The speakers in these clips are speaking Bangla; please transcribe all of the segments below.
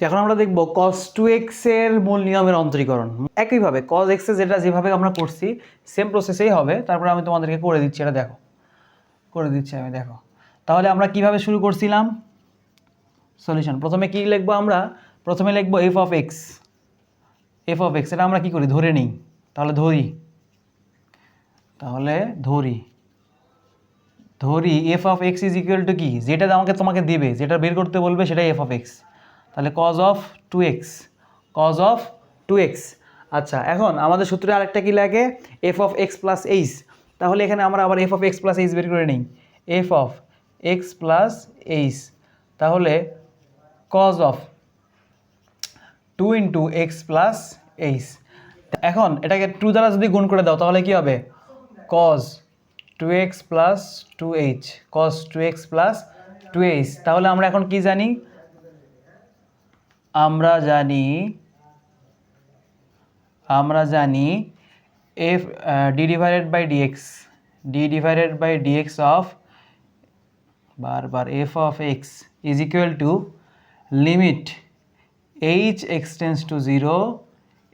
এখন আমরা দেখব কস টু এক্সের মূল নিয়মের অন্তরীকরণ। একইভাবে কস এক্সে যেটা যেভাবে আমরা করছি সেম প্রসেসেই হবে। তারপরে আমি তোমাদেরকে করে দিচ্ছি, এটা দেখো। করে দিচ্ছি আমি, দেখো। তাহলে আমরা কীভাবে শুরু করছিলাম? সলিউশন প্রথমে কি লিখব আমরা? প্রথমে লিখব F of X F of X এটা আমরা কি করি? ধরে নিই। তাহলে ধরি। তাহলে ধরি। ধরি F of X is equal to কি? যেটা আমাকে তোমাকে দেবে, যেটা বের করতে বলবে, সেটাই এফ অফ এক্স তাহলে cos of two X cos of two X আচ্ছা এখন আমাদের সূত্রে আরেকটা কি লাগে? F of X plus H তাহলে এখানে আমরা আবার F of X plus H বের করে নিই। F of X plus H তাহলে cos of two into X plus H এখন এটাকে টু দ্বারা যদি গুণ করে দাও, তাহলে কি হবে? Cos two X plus two H cos two X plus two H তাহলে আমরা এখন কি জানি? আমরা জানি আমরা জানি F D divided by DX D divided by DX of বারবার F of X is equal to limit H extends to zero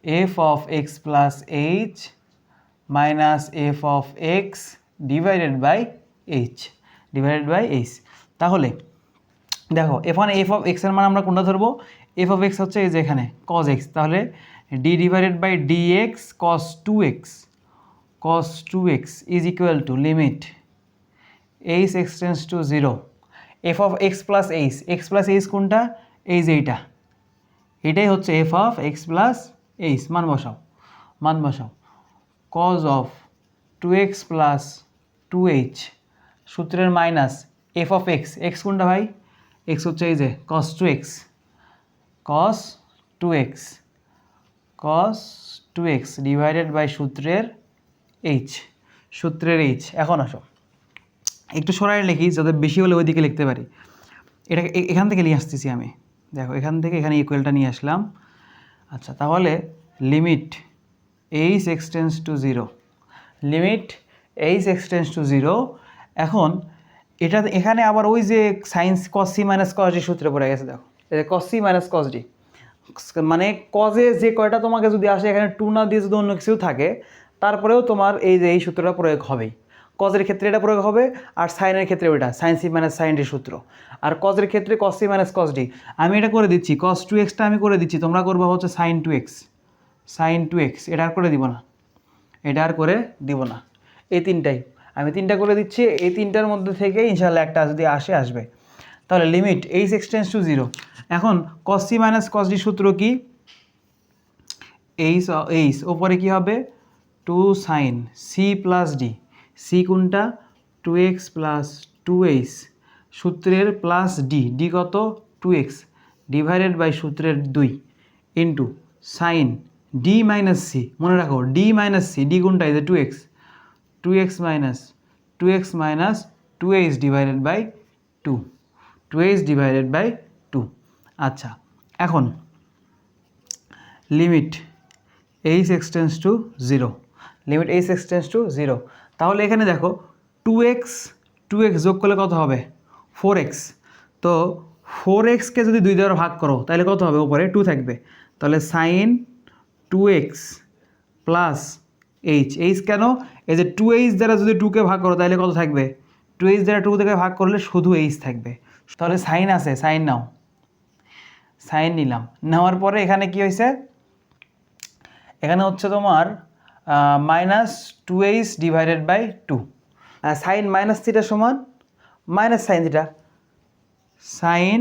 F of X plus H minus F of X divided by H divided by H তাহলে দেখো এখানে এফ অফ এক্সের মান আমরা কোনটা ধরবো? এফ অফ এক্স হচ্ছে এই যে এখানে কজ এক্স তাহলে D divided by D X cos two X cos two X is equal to limit H extends to zero F of X plus H X plus H কোনটা? এই যে এইটা। এটাই হচ্ছে F of X plus H মান বসাও মান বসাও। Cos of two X plus two H সূত্রের minus F of X X কোনটা ভাই? এক্স হচ্ছে এই যে cos two X cos two X cos two X divided by সূত্রের এইচ সূত্রের এইচ এখন আসো। একটু সরাই লিখি, যাতে বেশি হলে ওইদিকে লিখতে পারি। এটাকে এ- এখান থেকে নিয়ে আসতেছি আমি। দেখো, এখান থেকে এখানে ইকুয়ালটা নিয়ে আসলাম। আচ্ছা তাহলে limit H extends to zero limit H extends to zero এখন এটা এখানে আবার ওই যে sines cos C minus cos D সূত্রে পড়ে গেছে, দেখো। কস মাইনাস কস ডি মানে কজে যে কয়টা তোমাকে যদি আসে, এখানে টু না দিয়ে যদি অন্য কিছু থাকে, তারপরেও তোমার এই যে এই সূত্রটা প্রয়োগ হবেই। কজের ক্ষেত্রে এটা প্রয়োগ হবে, আর সাইনের ক্ষেত্রে ওইটা sine C minus sine D সূত্র। আর কজের ক্ষেত্রে cos C minus cos D আমি এটা করে দিচ্ছি কস টু এক্সটা আমি করে দিচ্ছি, তোমরা করব হচ্ছে sine two X sine two X এটা আর করে দিব না। এটা আর করে দিব না। এই তিনটাই। আমি তিনটা করে দিচ্ছি, এই তিনটার মধ্যে থেকে ইনশাল্লাহ একটা যদি আসে, আসবে। তাহলে limit H extends to zero এখন cos C minus cos D সূত্র কি? এইচ এইচ ওপরে কি হবে? Two sine C plus D C কোনটা? Two X plus two H সূত্রের প্লাস ডি ডি কত? টু এক্স ডিভাইডেড বাই সূত্রের দুই into sine D minus C মনে রাখো ডি মাইনাস সি ডি কোনটা? এই যে two X two X minus two X minus two H divided by two two H divided by two আচ্ছা এখন limit H extends to zero limit H extends to zero তাহলে এখানে দেখো টু এক্স টু এক্স যোগ করলে কত হবে? ফোর এক্স তো ফোর এক্সকে যদি দুই দ্বারা ভাগ করো, তাহলে কত হবে উপরে? টু থাকবে। তাহলে sine two X plus H H কেন? এই যে টু এইচ দ্বারা যদি টুকে ভাগ করো, তাহলে কত থাকবে? টু এইচ দ্বারা টু থেকে ভাগ করলে শুধু এইচ থাকবে। তাহলে সাইন আছে সাইন নাও। সাইন নিলাম। নেওয়ার পরে এখানে কি হয়েছে? এখানে হচ্ছে তোমার minus two H divided by two sine minus theta সমান minus sine theta sine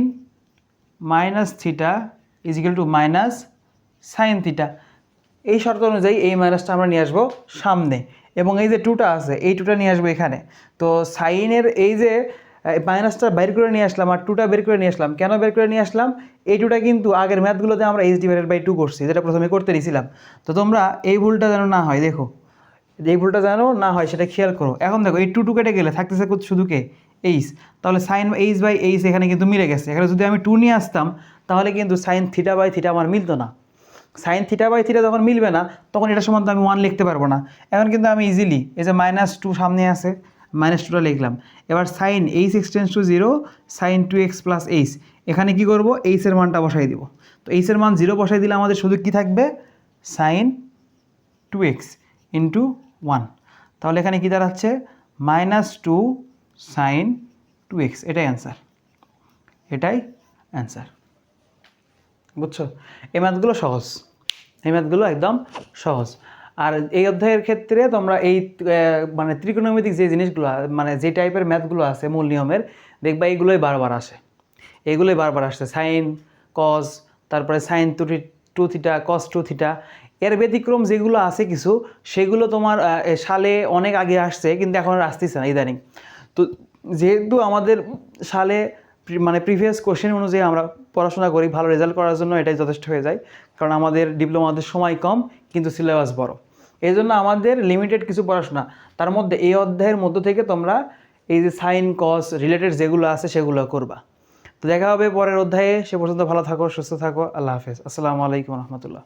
minus theta equal to minus sine theta এই শর্ত অনুযায়ী এই মাইনাসটা আমরা নিয়ে আসব সামনে। এবং এই যে টুটা আছে, এই টুটা নিয়ে আসব এখানে। তো সাইনের এই যে মাইনাসটা বের করে নিয়ে আসলাম আর টুটা বের করে নিয়ে আসলাম, কেন বের করে নিয়ে আসলাম? এই টুটা কিন্তু আগের ম্যাথগুলোতে আমরা এইচ ডিভাইডেড বাই টু করছি, যেটা প্রথমে করতে দিয়েছিলাম তো তোমরা এই ভুলটা যেন না হয়, দেখো। এই ভুলটা যেন না হয়, সেটা খেয়াল করো। এখন দেখো, এই টু টু কেটে গেলে থাকতেছে কত শুধু কে? এইচ তাহলে সাইন এইচ বাই এইচ এখানে কিন্তু মিলে গেছে। এখানে যদি আমি টু নিয়ে আসতাম, তাহলে কিন্তু সাইন থিটা বাই থিটা আমার মিলতো না। সাইন থিটা বাই থিটা যখন মিলবে না, তখন এটা সমান তো আমি ওয়ান লিখতে পারব না। এখন কিন্তু আমি ইজিলি এই যে মাইনাস টু সামনে আছে মাইনাস টুটা লিখলাম। এবার sine H extends to zero sine two X plus H এখানে কী করব? এইচের মানটা বসাই দিব। তো এইচের মান জিরো বসাই দিলে আমাদের শুধু কী থাকবে? Sine two X into one তাহলে এখানে কী দাঁড়াচ্ছে? Minus two sine two X এটাই অ্যান্সার এটাই অ্যান্সার বুঝছ? এই ম্যাথগুলো সহজ। এই ম্যাথগুলো একদম সহজ। আর এই অধ্যায়ের ক্ষেত্রে তোমরা এই মানে ত্রিকোণমিতিক যে জিনিসগুলো মানে যে টাইপের ম্যাথগুলো আছে মূল নিয়মের, দেখবা এইগুলোই বারবার আসে। এগুলোই বারবার আসছে। সাইন কজ তারপরে sine two two theta cos two theta এর ব্যতিক্রম যেগুলো আছে কিছু, সেগুলো তোমার সালে অনেক আগে আসছে, কিন্তু এখন আসতেছে না, ইদানিং। তো যেহেতু আমাদের সালে মানে প্রিভিয়াস কোশ্চেন অনুযায়ী আমরা পড়াশোনা করি, ভালো রেজাল্ট করার জন্য এটাই যথেষ্ট হয়ে যায়। কারণ আমাদের ডিপ্লোমাদের সময় কম, কিন্তু সিলেবাস বড়। এই জন্য আমাদের লিমিটেড কিছু পড়াশোনা। তার মধ্যে এই অধ্যায়ের মধ্য থেকে তোমরা এই যে সাইন কস রিলেটেড যেগুলো আছে সেগুলো করবা। তো দেখা হবে পরের অধ্যায়ে। সে পর্যন্ত ভালো থাকো, সুস্থ থাকো। আল্লাহ হাফেজ। আসসালামু আলাইকুম রহমতুল্লাহ।